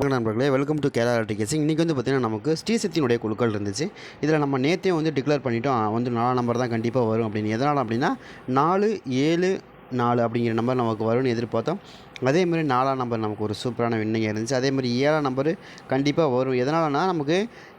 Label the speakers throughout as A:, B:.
A: வணக்கம் நண்பர்களே welcome to Kerala டிகேசிங் இன்றைக்கி வந்து பார்த்திங்கன்னா நமக்கு ஸ்ரீசக்தியினுடைய குழுக்கள் இருந்துச்சு. இதில் நம்ம நேற்றே வந்து டிக்ளேர் பண்ணிட்டோம். வந்து நாலாம் நம்பர் தான் கண்டிப்பாக வரும் அப்படின்னு. எதனால் அப்படின்னா நாலு ஏழு நாலு அப்படிங்கிற நம்பர் நமக்கு வரும்னு எதிர்பார்த்தோம். அதேமாரி நாலாம் நம்பர் நமக்கு ஒரு சூப்பரான வின்னிங் இருந்துச்சு. அதேமாதிரி ஏழாம் நம்பர் கண்டிப்பாக வரும். எதனாலனா நமக்கு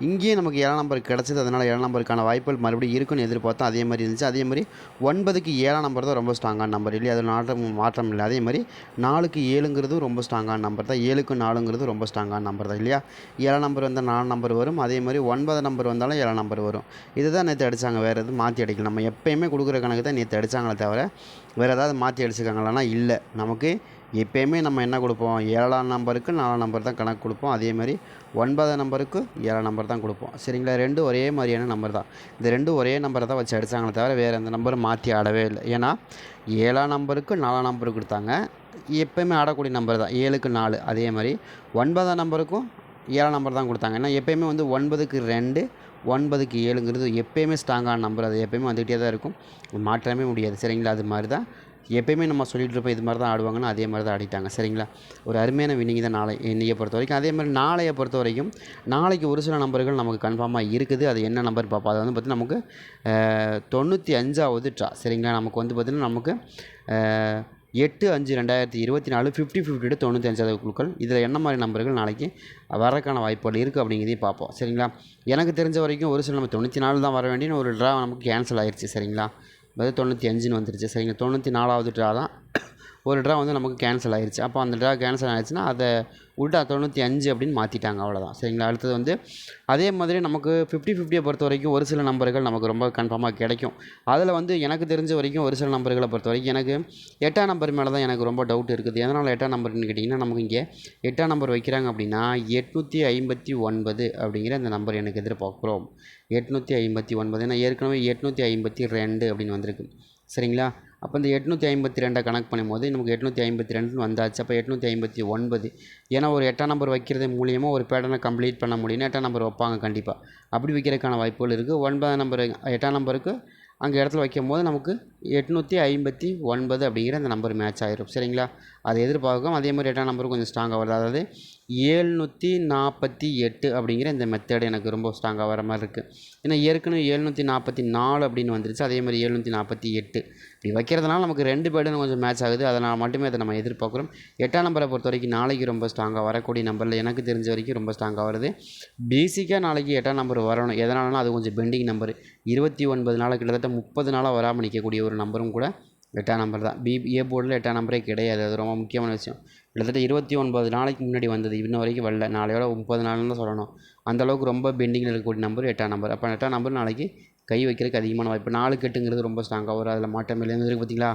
A: இங்கேயே நமக்கு ஏழாம் நம்பர் கிடச்சிது. அதனால் ஏழாம் நம்பருக்கான வாய்ப்புகள் மறுபடியும் இருக்குன்னு எதிர்பார்த்தோம் அதே மாதிரி இருந்துச்சு. அதே மாதிரி ஒன்பதுக்கு ஏழாம் நம்பர் தான் ரொம்ப ஸ்ட்ராங்கான நம்பர். இல்லையா அது நாட்டம் மாற்றம் இல்லை. அதே மாதிரி நாலுக்கு ஏழுங்கிறதும் ரொம்ப ஸ்ட்ராங்கான நம்பர் தான். ஏழுக்கு நாலுங்கிறது ரொம்ப ஸ்ட்ராங்கான நம்பர் தான். இல்லையா ஏழாம் நம்பர் வந்தால் நாலு நம்பர் வரும். அதே மாதிரி ஒன்பது நம்பர் வந்தாலும் ஏழாம் நம்பர் வரும். இதுதான் நேற்று அடித்தாங்க வேறு எதுவும் மாற்றி அடிக்கல. நம்ம எப்பயுமே கொடுக்குற கணக்கு தான் நேற்று அடித்தாங்களே தவிர வேறு ஏதாவது மாற்றி அடிச்சிருக்காங்களான்னா இல்லை. நமக்கு எப்பயுமே நம்ம என்ன கொடுப்போம்? ஏழாம் நம்பருக்கு நாலாம் நம்பர் தான் கணக்கு கொடுப்போம். அதே மாதிரி ஒன்பதாம் நம்பருக்கு ஏழாம் நம்பர் தான் கொடுப்போம். சரிங்களா? ரெண்டும் ஒரே மாதிரியான நம்பர் தான். இந்த ரெண்டும் ஒரே நம்பரை தான் வச்சு அடித்தாங்களே தவிர வேறு எந்த நம்பரும் மாற்றி ஆடவே இல்லை. ஏன்னா ஏழாம் நம்பருக்கு நாலாம் நம்பருக்கு கொடுத்தாங்க. எப்பயுமே ஆடக்கூடிய நம்பர் தான். ஏழுக்கு நாலு. அதே மாதிரி ஒன்பதாம் நம்பருக்கும் ஏழாம் நம்பர் தான் கொடுத்தாங்க. ஏன்னா எப்பயுமே வந்து ஒன்பதுக்கு ரெண்டு ஒன்பதுக்கு ஏழுங்கிறது எப்பயுமே ஸ்ட்ராங்கான நம்பர். அது எப்பயுமே வந்துக்கிட்டே தான் இருக்கும். மாற்றவே முடியாது. சரிங்களா? அது மாதிரி தான் எப்பயுமே நம்ம சொல்லிட்டு இருப்போம் இது மாதிரி தான் ஆடுவாங்கன்னு அதே மாதிரி தான் ஆடிட்டாங்க. சரிங்களா? ஒரு அருமையான வின்னிங் தான் நாளை இன்னையை பொறுத்த வரைக்கும். அதே மாதிரி நாளையை பொறுத்த வரைக்கும் நாளைக்கு ஒரு சில நம்பர்கள் நமக்கு கன்ஃபார்மாக இருக்குது. அது என்ன நம்பர் பார்ப்போம்? அது வந்து பார்த்திங்கன்னா நமக்கு தொண்ணூற்றி அஞ்சாவது ட்ரா சரிங்களா? நமக்கு வந்து பார்த்திங்கன்னா நமக்கு எட்டு அஞ்சு ரெண்டாயிரத்தி இருபத்தி நாலு ஃபிஃப்டி ஃபிஃப்டி தொண்ணூற்றி அஞ்சாவது குழுக்கள். இதில் என்ன மாதிரி நம்பர்கள் நாளைக்கு வரக்கான வாய்ப்புகள் இருக்குது அப்படிங்கிறதையும் பார்ப்போம். சரிங்களா? எனக்கு தெரிஞ்ச வரைக்கும் ஒரு சில நம்ம தொண்ணூற்றி நாலு தான் வர வேண்டிய ஒரு ட்ரா நமக்கு கேன்சல் ஆயிடுச்சு சரிங்களா? அதாவது தொண்ணூற்றி அஞ்சுன்னு வந்துருச்சு. சரிங்க தொண்ணூற்றி நாலாவது ட்ரா தான். ஒரு ட்ரா வந்து நமக்கு கேன்சல் ஆயிடுச்சு அப்போ அந்த ட்ரா கேன்சல் ஆயிடுச்சுன்னா அதை உல்ட்டா தொண்ணூற்றி அஞ்சு அப்படின்னு மாற்றிட்டாங்க அவ்வளோதான் சரிங்களா? அடுத்தது வந்து அதே மாதிரி நமக்கு ஃபிஃப்டி ஃபிஃப்டியை பொறுத்த வரைக்கும் ஒரு சில நம்பர்கள் நமக்கு ரொம்ப கன்ஃபார்மாக கிடைக்கும். அதில் வந்து எனக்கு தெரிஞ்ச வரைக்கும் ஒரு சில நம்பர்களை பொறுத்த வரைக்கும் எனக்கு எட்டாம் நம்பர் மேலே தான் எனக்கு ரொம்ப டவுட் இருக்குது. எதனால் எட்டாம் நம்பர்னு கேட்டிங்கன்னா நமக்கு இங்கே எட்டாம் நம்பர் வைக்கிறாங்க அப்படின்னா எட்நூற்றி ஐம்பத்தி ஒன்பது அப்படிங்கிற அந்த நம்பர் எனக்கு எதிர்பார்க்குறோம். எட்நூற்றி ஐம்பத்தி ஒன்பது ஏன்னா ஏற்கனவே எட்நூற்றி ஐம்பத்தி ரெண்டு அப்படின்னு வந்திருக்கு. சரிங்களா? அப்போ இந்த எட்நூற்றி ஐம்பத்தி ரெண்டை கணக்கு பண்ணும்போது நமக்கு எட்நூற்றி ஐம்பத்தி ரெண்டுன்னு வந்தாச்சு. அப்போ எட்நூற்றி ஐம்பத்தி ஒன்பது. ஏன்னா ஒரு எட்டாம் நம்பர் வைக்கிறது மூலியமாக ஒரு பேட்டர்னை கம்ப்ளீட் பண்ண முடியும்னு எட்டாம் நம்பர் வைப்பாங்க கண்டிப்பாக அப்படி வைக்கிறதுக்கான வாய்ப்புகள் இருக்குது ஒன்பதாம் நம்பர் எட்டாம் நம்பருக்கு அங்கே இடத்துல வைக்கும் போது நமக்கு எட்நூற்றி ஐம்பத்தி ஒன்பது அப்படிங்கிற அந்த நம்பர் மேட்ச் ஆயிரும். சரிங்களா? அதை எதிர்பார்க்கும். அதே மாதிரி எட்டாம் நம்பரும் கொஞ்சம் ஸ்ட்ராங்காக வருது அதாவது ஏழ்நூற்றி நாற்பத்தி எட்டு அப்படிங்கிற இந்த மெத்தட் எனக்கு ரொம்ப ஸ்ட்ராங்காக வர மாதிரி இருக்குது ஏன்னா ஏற்கனவே எழுநூற்றி நாற்பத்தி நாலு அப்படின்னு வந்துருச்சு. அதே மாதிரி ஏழ்நூற்றி நாற்பத்தி எட்டு. இப்படி வைக்கிறதுனால நமக்கு ரெண்டு பேர்டும் கொஞ்சம் மேட்ச் ஆகுது. அதனால் மட்டுமே அதை நம்ம எதிர்பார்க்குறோம். எட்டாம் நம்பரை பொறுத்த வரைக்கும் நாளைக்கு ரொம்ப ஸ்ட்ராங்காக வரக்கூடிய நம்பரில் எனக்கு தெரிஞ்ச வரைக்கும் ரொம்ப ஸ்ட்ராங்காக வருது. பேசிக்காக நாளைக்கு எட்டாம் நம்பர் வரணும். எதனாலனா அது கொஞ்சம் பெண்டிங் நம்பர் இருபத்தி ஒன்பது நாள் கிட்டத்தட்ட முப்பது நாளாக வராமல் நிற்கக்கூடிய ஒரு நம்பரும் கூட எட்டாம் நம்பர் தான். பி ஏ போர்டில் எட்டாம் நம்பரே கிடையாது. அது ரொம்ப முக்கியமான விஷயம். கிட்டத்தட்ட இருபத்தி ஒன்பது நாளைக்கு முன்னாடி வந்தது. இன்ன வரைக்கும் வரல. நாளையோட முப்பது நாள்னு தான் சொல்லணும். அந்தளவுக்கு ரொம்ப பெண்டிங்கில் இருக்கக்கூடிய நம்பர் எட்டாம் நம்பர். அப்போ எட்டாம் நம்பர் நாளைக்கு கை வைக்கிறதுக்கு அதிகமான வாய்ப்பு. நாலு கெட்டுங்கிறது ரொம்ப ஸ்ட்ராங்காக வரும். அதில் மாட்டமே இல்லை. வந்துருக்கு பார்த்தீங்களா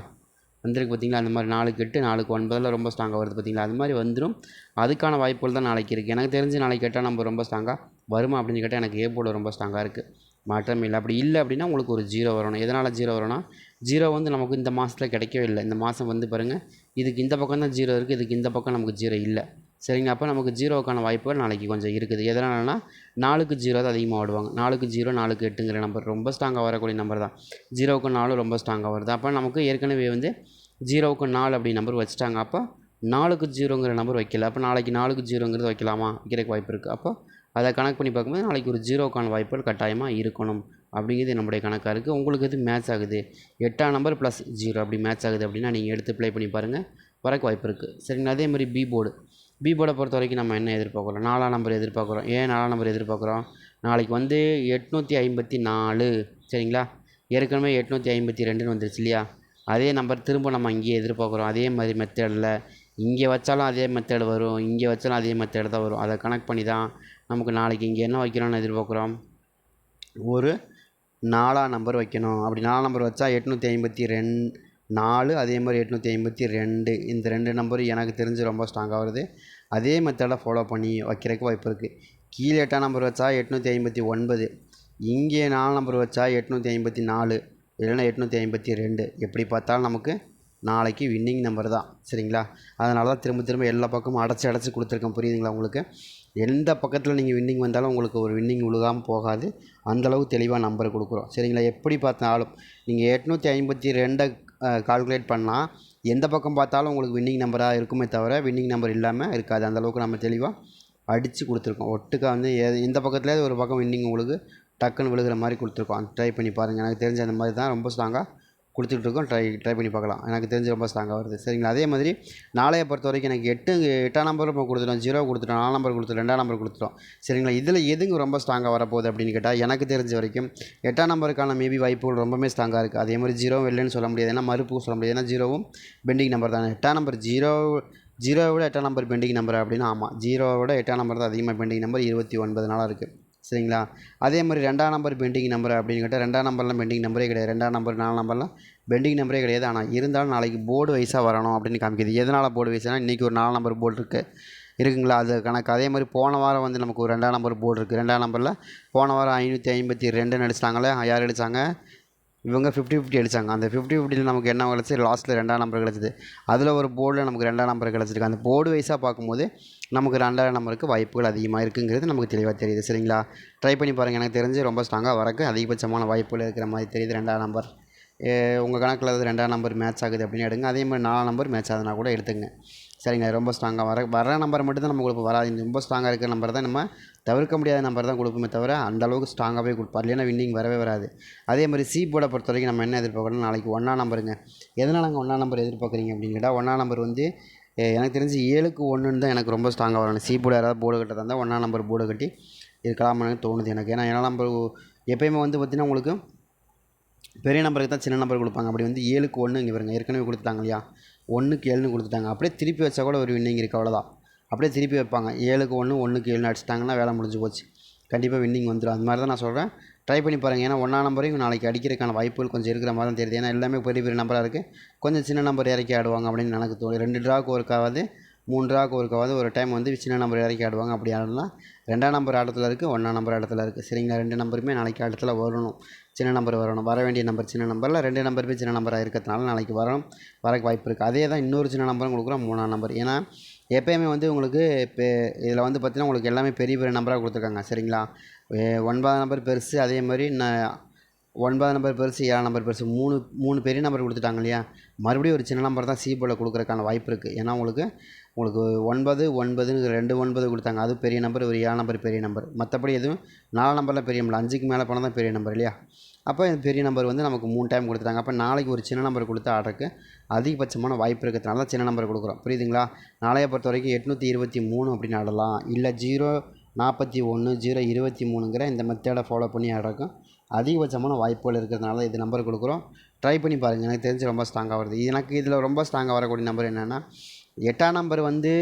A: வந்திருக்கு பார்த்தீங்களா அந்த மாதிரி நாலுக்கு எட்டு நாலுக்கு ஒன்பதில் ரொம்ப ஸ்ட்ராங்காக வருது பார்த்தீங்களா அது மாதிரி வந்துடும் அதுக்கான வாய்ப்புகள் தான் நாளைக்கு இருக்குது எனக்கு தெரிஞ்சு நாளைக்கு எட்டாம் நம்பர் ரொம்ப ஸ்ட்ராங்காக வருமா அப்படின்னு கேட்டால் எனக்கு ஏ போர்டு ரொம்ப ஸ்ட்ராங்காக இருக்குது மாற்றம் இல்லை. அப்படி இல்லை அப்படின்னா உங்களுக்கு ஒரு ஜீரோ வரணும். எதனால் ஜீரோ வரும்னா ஜீரோ வந்து நமக்கு இந்த மாதத்தில் கிடைக்கவே இல்லை. இந்த மாதம் வந்து பாருங்கள் இதுக்கு இந்த பக்கம் தான் ஜீரோ இருக்குது இதுக்கு இந்த பக்கம் நமக்கு ஜீரோ இல்லை. சரிங்க அப்போ நமக்கு ஜீரோவுக்கான வாய்ப்புகள் நாளைக்கு கொஞ்சம் இருக்குது. எதனாலனா நாலுக்கு ஜீரோ தான் அதிகமாக ஓடுவாங்க. நாலுக்கு ஜீரோ நாலுக்கு எட்டுங்கிற நம்பர் ரொம்ப ஸ்ட்ராங்காக வரக்கூடிய நம்பர் தான். ஜீரோவுக்கு நாலு ரொம்ப ஸ்ட்ராங்காக வருது. அப்போ நமக்கு ஏற்கனவே வந்து ஜீரோவுக்கு நாலு அப்படி நம்பர் வச்சுட்டாங்க. அப்போ நாலுக்கு ஜீரோங்கிற நம்பர் வைக்கல. அப்போ நாளைக்கு நாலுக்கு ஜீரோங்கிறது வைக்கலாமா? வைக்கிறதுக்கு வாய்ப்பு இருக்குது அப்போ அதை கணக்கு பண்ணி பார்க்கும்போது நாளைக்கு ஒரு ஜீரோக்கான வாய்ப்புகள் கட்டாயமாக இருக்கணும். அப்படிங்கிறது நம்முடைய கணக்காக இருக்குது உங்களுக்கு எது மேட்ச் ஆகுது? எட்டாம் நம்பர் ப்ளஸ் ஜீரோ அப்படி மேட்ச் ஆகுது அப்படின்னா நீங்கள் எடுத்து ப்ளே பண்ணி பாருங்கள் வரக்கு வாய்ப்பு இருக்குது சரிங்களா? அதே மாதிரி பி போர்டு பி போர்டை பொறுத்த வரைக்கும் நம்ம என்ன எதிர்பார்க்குறோம்? நாலாம் நம்பர் எதிர்பார்க்குறோம். ஏன் நாலாம் நம்பர் எதிர்பார்க்குறோம்? நாளைக்கு வந்து எட்நூற்றி ஐம்பத்தி நாலு. சரிங்களா? ஏற்கனவே எட்நூற்றி ஐம்பத்தி ரெண்டுன்னு வந்துருச்சு இல்லையா? அதே நம்பர் திரும்ப நம்ம இங்கேயே எதிர்பார்க்குறோம். அதே மாதிரி மெத்தடில் இங்கே வச்சாலும் அதே மெத்தேடு வரும் இங்கே வச்சாலும் அதே மெத்தேடு தான் வரும். அதை கனெக்ட் பண்ணி தான் நமக்கு நாளைக்கு இங்கே என்ன வைக்கணும்னு எதிர்பார்க்குறோம்? ஒரு நாலாம் நம்பர் வைக்கணும். அப்படி நாலாம் நம்பர் வச்சா எட்நூற்றி ஐம்பத்தி ரெண் நாலு அதே மாதிரி எட்நூற்றி ஐம்பத்தி ரெண்டு. இந்த ரெண்டு நம்பர் எனக்கு தெரிஞ்சு ரொம்ப ஸ்ட்ராங்காக வருது. அதே மெத்தடை ஃபாலோ பண்ணி வைக்கிறதுக்கு வாய்ப்பு இருக்குது கீழே எட்டாம் நம்பர் வச்சா எட்நூற்றி ஐம்பத்தி ஒன்பது. இங்கே நாலு நம்பர் வச்சா எட்நூற்றி ஐம்பத்தி நாலு. இல்லைன்னா எட்நூற்றி ஐம்பத்தி ரெண்டு. எப்படி பார்த்தாலும் நமக்கு நாளைக்கு வின்னிங் நம்பர் தான். சரிங்களா? அதனால தான் திரும்ப திரும்ப எல்லா பக்கமும் அடைச்சி அடைச்சி கொடுத்துருக்கேன். புரியுதுங்களா உங்களுக்கு? எந்த பக்கத்தில் நீங்கள் வின்னிங் வந்தாலும் உங்களுக்கு ஒரு வின்னிங் விழுகாமல் போகாது. அந்தளவு தெளிவாக நம்பர் கொடுக்குறோம். சரிங்களா? எப்படி பார்த்தாலும் நீங்கள் எட்நூற்றி ஐம்பத்தி ரெண்டை கால்குலேட் பண்ணால் எந்த பக்கம் பார்த்தாலும் உங்களுக்கு வின்னிங் நம்பராக இருக்குமே தவிர வின்னிங் நம்பர் இல்லாமல் இருக்காது. அந்தளவுக்கு நம்ம தெளிவாக அடித்து கொடுத்துருக்கோம். ஒட்டுக்கா வந்து எந்த இந்த பக்கத்துலேயே ஒரு பக்கம் வின்னிங் உங்களுக்கு டக்குன்னு விழுகிற மாதிரி கொடுத்துருக்கோம். ட்ரை பண்ணி பாருங்கள் எனக்கு தெரிஞ்ச அந்த மாதிரி தான். ரொம்ப ஸ்ட்ராங்காக கொடுத்துட்டு இருக்கோம் ட்ரை ட்ரை பண்ணி பார்க்கலாம். எனக்கு தெரிஞ்சு ரொம்ப ஸ்ட்ராங்காக வருது. சரிங்களா? அதே மாதிரி நாளைய பொறுத்த வரைக்கும் எனக்கு எட்டு எட்டாம் நம்பர் இப்போ கொடுத்துட்டோம். ஜீரோ கொடுத்துட்டோம். நாலு நம்பர் கொடுத்துட்டோம். ரெண்டாம் நம்பர் கொடுத்துட்டோம். சரிங்களா? இதில் எதுங்க ரொம்ப ஸ்ட்ராங்காக வரப்போகுது அப்படின்னு கேட்டால் எனக்கு தெரிஞ்ச வரைக்கும் எட்டாம் நம்பருக்கான மேபி வாய்ப்புகள் ரொம்பவே ஸ்ட்ராங்காக இருக்குது அதே மாதிரி ஜீரோவும் இல்லைன்னு சொல்ல முடியாது. ஏன்னா மறுப்பு சொல்ல முடியாது. ஏன்னா ஜீரோவும் பெண்டிங் நம்பர் தானே. எட்டாம் நம்பர் ஜீரோ ஜீரோவை விட எட்டாம் நம்பர் பெண்டிங் நம்பர் அப்படின்னா? ஆமாம் ஜீரோவை விட எட்டாம் நம்பர் தான் அதிகமாக பெண்டிங் நம்பர் இருபத்தி ஒன்பது நாளாக இருக்குது சரிங்களா? அதே மாதிரி ரெண்டாம் நம்பர் பெண்டிங் நம்பர் அப்படின்னு கேட்டால் ரெண்டாம் நம்பர்லாம் பெண்டிங் நம்பரே கிடையாது. ரெண்டாம் நம்பர் நாலு நம்பர்லாம் பெண்டிங் நம்பரே கிடையாது. ஆனால் இருந்தாலும் நாளைக்கு போர்டு வைஸாக வரணும் அப்படின்னு காமிக்குது. எதனால் போர்டு வைஸ்னால் இன்றைக்கி ஒரு நாலு நம்பர் போர்டு இருக்குது இருக்குங்களா? அது கணக்கு. அதே மாதிரி போன வாரம் வந்து நமக்கு ஒரு ரெண்டாம் நம்பர் போர்டு இருக்குது ரெண்டாம் நம்பரில் போன வாரம் ஐநூற்றி ஐம்பத்தி ரெண்டுன்னு அடிச்சிட்டாங்களே. யார் அடித்தாங்க இவங்க ஃபிஃப்டி ஃபிஃப்டி அடித்தாங்க அந்த ஃபிஃப்டி ஃபிஃப்டியில் நமக்கு என்ன கிடச்சி லாஸ்ட்டில் ரெண்டாம் நம்பர் கிடச்சிது. அதில் ஒரு போர்டில் நமக்கு ரெண்டாம் நம்பர் கிடச்சிருக்கு. அந்த போர்டு வைஸாக பார்க்கும்போது நமக்கு ரெண்டாம் நம்பருக்கு வாய்ப்புகள் அதிகமாக இருக்குங்கிறது நமக்கு தெளிவாக தெரியுது. சரிங்களா? ட்ரை பண்ணி பாருங்கள் எனக்கு தெரிஞ்சு ரொம்ப ஸ்ட்ராங்காக வரக்கு அதிகபட்சமான வாய்ப்புகள் இருக்கிற மாதிரி தெரியுது. ரெண்டாம் நம்பர் உங்கள் கணக்கில் அது ரெண்டாம் நம்பர் மேட்ச் ஆகுது அப்படின்னு எடுங்க. அதே மாதிரி நாலாம் நம்பர் மேட்ச் ஆகுதுன்னா கூட எடுத்துங்க சரிங்க ரொம்ப ஸ்ட்ராங்காக வர வர நம்பர் மட்டும் தான் நம்ம கொடுப்போம். வராது இந்த ரொம்ப ஸ்ட்ராங்காக இருக்கிற நம்பர் தான் நம்ம தவிர்க்க முடியாத நம்பர் தான் கொடுப்போமே தவிர அந்தளவுக்கு ஸ்ட்ராங்காகவே கொடுப்பார் இல்லைன்னா வின்னிங் வரவே வராது. அதே மாதிரி சி போர்டை பொறுத்த வரைக்கும் நம்ம என்ன எதிர்பார்க்கணும் நாளைக்கு ஒன்றா நம்பருங்க எதனால் நாங்கள் ஒன்றா நம்பர் எதிர்பார்க்குறீங்க அப்படின்னு கேட்டால் ஒன்றா நம்பர் வந்து எனக்கு தெரிஞ்சு ஏழுக்கு ஒன்றுன்னு தான் எனக்கு ரொம்ப ஸ்ட்ராங்காக வரணும் சி போர்டு யாராவது போர்டு கட்டதா இருந்தால் ஒன்றா நம்பர் போர்டு கட்டி இருக்கலாமான்னு தோணுது எனக்கு. ஏன்னா ஏழாம் நம்பர் எப்பயுமே வந்து பார்த்திங்கன்னா உங்களுக்கு பெரிய நம்பருக்கு தான் சின்ன நம்பர் கொடுப்பாங்க. அப்படி வந்து ஏழுக்கு ஒன்று இங்கே வருங்க ஏற்கனவே கொடுத்துட்டாங்க இல்லையா? ஒன்றுக்கு ஏழுன்னு கொடுத்துட்டாங்க. அப்படியே திருப்பி வச்சா கூட ஒரு வின்னிங் இருக்குது அவ்வளோதான் அப்படியே திருப்பி வைப்பாங்க. ஏழுக்கு ஒன்று ஒன்றுக்கு ஏழுன்னு அடிச்சிட்டாங்கன்னா வேலை முடிஞ்சு போச்சு. கண்டிப்பாக வின்னிங் வந்துடும் அது மாதிரி தான் நான் சொல்கிறேன் ட்ரை பண்ணி பாருங்கள் ஏன்னா ஒன்றா நம்பரையும் நாளைக்கு அடிக்கிறதுக்கான வாய்ப்புகள் கொஞ்சம் இருக்கிற மாதிரி தான் தெரியுது. ஏன்னா எல்லாமே பெரிய பெரிய நம்பராக இருக்குது கொஞ்சம் சின்ன நம்பர் இறக்கி ஆடுவாங்க அப்படின்னு எனக்கு தோணும் ரெண்டு ட்ராவுக்கு ஒருக்காவது மூணு ட்ராவுக்கு ஒருக்காவது ஒரு டைம் வந்து சின்ன நம்பர் இறக்கி ஆடுவாங்க. அப்படி ஆடலாம் ரெண்டாம் நம்பர் ஆட்டத்தில் இருக்குது ஒன்றாம் நம்பர் ஆட்டத்தில் இருக்குது சரிங்களா? ரெண்டு நம்பருமே நாளைக்கு ஆட்டத்தில் வரணும். சின்ன நம்பர் வரணும். வர வேண்டிய நம்பர் சின்ன நம்பரில் ரெண்டு நம்பருமே சின்ன நம்பராக இருக்கிறதுனால நாளைக்கு வரணும் வரக்கு வாய்ப்பு இருக்குது அதே தான் இன்னொரு சின்ன நம்பரும் கொடுக்குறோம் மூணாம் நம்பர். ஏன்னா எப்போயுமே வந்து உங்களுக்கு இப்போ இதில் வந்து பார்த்திங்கன்னா உங்களுக்கு எல்லாமே பெரிய பெரிய நம்பராக கொடுத்துருக்காங்க. சரிங்களா? ஒன்பதாம் நம்பர் பெருசு அதே மாதிரி நான் ஒன்பதாம் நம்பர் பெருசு ஏழாம் நம்பர் பெருசு மூணு மூணு பெரிய நம்பர் கொடுத்துட்டாங்க இல்லையா? மறுபடியும் ஒரு சின்ன நம்பர் தான் சி போர்டில் கொடுக்குறதுக்கான வாய்ப்பு இருக்குது ஏன்னா உங்களுக்கு உங்களுக்கு ஒன்பது ஒன்பதுன்னு ரெண்டு ஒன்பது கொடுத்தாங்க. அது பெரிய நம்பர் ஒரு ஏழு நம்பர் பெரிய நம்பர் மற்றபடி எதுவும் நாலு நம்பரில் பெரிய நம்பர் அஞ்சுக்கு மேலே போனால் தான் பெரிய நம்பர் இல்லையா? அப்போ இந்த பெரிய நம்பர் வந்து நமக்கு மூணு டைம் கொடுத்துட்டாங்க. அப்போ நாளைக்கு ஒரு சின்ன நம்பர் கொடுத்து ஆர்டருக்கு அதிகபட்சமான வாய்ப்பு இருக்கிறதுனால தான் சின்ன நம்பர் கொடுக்குறோம். புரியுதுங்களா? நாளைய பொறுத்த வரைக்கும் எட்நூற்றி இருபத்தி மூணு அப்படின்னு ஆடலாம். இல்லை ஜீரோ நாற்பத்தி ஒன்று ஜீரோ இருபத்தி மூணுங்கிற இந்த மெத்தேடை ஃபாலோ பண்ணி ஆடுறக்கும் அதிகபட்சமான வாய்ப்புகள் இருக்கிறதுனால இது நம்பர் கொடுக்குறோம். ட்ரை பண்ணி பாருங்கள் எனக்கு தெரிஞ்சு ரொம்ப ஸ்ட்ராங்காக வருது. எனக்கு இதில் ரொம்ப ஸ்ட்ராங்காக வரக்கூடிய நம்பர் என்னென்னா எட்டாம் நம்பர் வந்து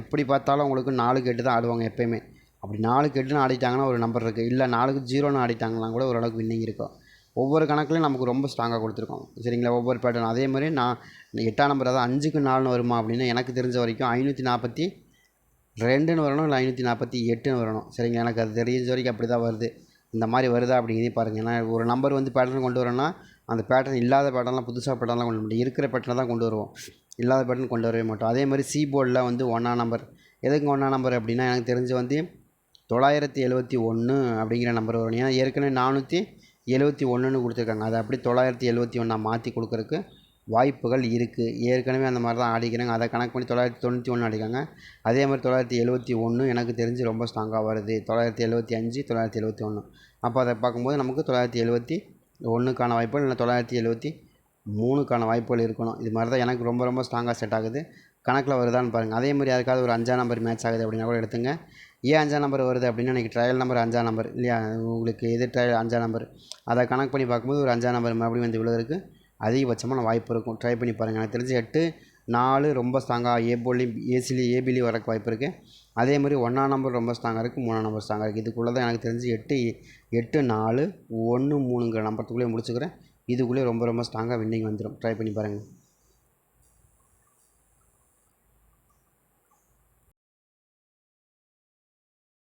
A: எப்படி பார்த்தாலும் உங்களுக்கு நாலுக்கு எட்டு தான் ஆடுவாங்க எப்போயுமே. அப்படி நாலுக்கு எட்டுன்னு ஆடிட்டாங்கன்னா ஒரு நம்பர் இருக்குது இல்லை நாலுக்கு ஜீரோன்னு ஆடிட்டாங்களாம் கூட ஓரளவுக்கு வின்னிங் இருக்கும். ஒவ்வொரு கணக்குலையும் நமக்கு ரொம்ப ஸ்ட்ராங்காக கொடுத்துருக்கோம். சரிங்களா? ஒவ்வொரு பேட்டர்ன் அதே மாதிரி நான் எட்டாம் நம்பர் அதாவது அஞ்சுக்கு நாலுன்னு வருமா அப்படின்னா எனக்கு தெரிஞ்ச வரைக்கும் ஐநூற்றி நாற்பத்தி ரெண்டுன்னு வரணும் இல்லை ஐநூற்றி நாற்பத்தி எட்டுன்னு வரணும். சரிங்களா? எனக்கு அது தெரிஞ்ச வரைக்கும் அப்படி தான் வருது. இந்த மாதிரி வருதா அப்படிங்கிறதே பாருங்கள் ஏன்னா ஒரு நம்பர் வந்து பேட்டர்ன் கொண்டு வரோன்னா அந்த பேட்டர்ன் இல்லாத பேட்டர்ன்லாம் புதுசாக பேட்டர்ன்லாம் கொண்டு வர முடியும் இருக்கிற பேட்டர்னை தான் கொண்டு வருவோம். இல்லாத பேட்டர்ன் கொண்டு வரவே மாட்டோம். அதே மாதிரி சி போர்டில் வந்து ஒன்றா நம்பர் எதுக்கு ஒன்றா நம்பர் அப்படின்னா எனக்கு தெரிஞ்சு வந்து தொள்ளாயிரத்தி எழுபத்தி ஒன்று அப்படிங்கிற நம்பர் வரும். ஏன்னா ஏற்கனவே நானூற்றி எழுபத்தி ஒன்றுன்னு கொடுத்துருக்காங்க. அதை அப்படி தொள்ளாயிரத்தி எழுபத்தி ஒன்றா மாற்றி கொடுக்குறக்கு வாய்ப்புகள் இருக்குது ஏற்கனவே அந்த மாதிரி தான் ஆடிக்கிறாங்க. அதை கணக்கு பண்ணி தொள்ளாயிரத்தி தொண்ணூற்றி ஒன்று அடிக்காங்க அதே மாதிரி தொள்ளாயிரத்தி எழுபத்தி ஒன்று எனக்கு தெரிஞ்சு ரொம்ப ஸ்ட்ராங்காக வருது. தொள்ளாயிரத்தி எழுபத்தி அஞ்சு தொள்ளாயிரத்தி எழுபத்தி ஒன்று அப்போ அதை பார்க்கும்போது நமக்கு தொள்ளாயிரத்தி எழுபத்தி ஒன்றுக்கான வாய்ப்புகள் இல்லை தொள்ளாயிரத்தி எழுபத்தி மூணுக்கான வாய்ப்புகள் இருக்கணும். இது மாதிரி தான் எனக்கு ரொம்ப ரொம்ப ஸ்ட்ராங்காக செட் ஆகுது. கணக்கில் வருதான்னு பாருங்கள் அதே மாதிரி யாருக்காவது ஒரு அஞ்சாம் நம்பர் மேட்ச் ஆகுது அப்படின்னா கூட எடுத்துங்க. ஏன் அஞ்சாம் நம்பர் வருது அப்படின்னா எனக்கு ட்ரையல் நம்பர் அஞ்சாம் நம்பர் இல்லையா? உங்களுக்கு எது ட்ரையல் அஞ்சாம் நம்பர் அதை கணக்கு பண்ணி பார்க்கும்போது ஒரு அஞ்சாம் நம்பர் மறுபடியும் வந்து விழுகிறதுக்கு அதிகபட்சமான வாய்ப்பு இருக்கும். ட்ரை பண்ணி பாருங்கள் எனக்கு தெரிஞ்சு எட்டு நாலு ரொம்ப ஸ்ட்ராங்காக ஏ போலையும் ஏசிலையும் ஏபிலையும் வரக்கு வாய்ப்பு இருக்குது அதே மாதிரி ஒன்றாம் நம்பர் ரொம்ப ஸ்ட்ராங்காக இருக்குது மூணாம் நம்பர் ஸ்ட்ராங்காக இருக்குது இதுக்குள்ளே தான் எனக்கு தெரிஞ்சு எட்டு எட்டு நாலு ஒன்று மூணுங்கிற நம்பத்துக்குள்ளேயே முடிச்சுக்கிறேன். இதுக்குள்ளேயே ரொம்ப ரொம்ப ஸ்ட்ராங்காக வின்னிங் வந்துடும் ட்ரை பண்ணி பாருங்கள்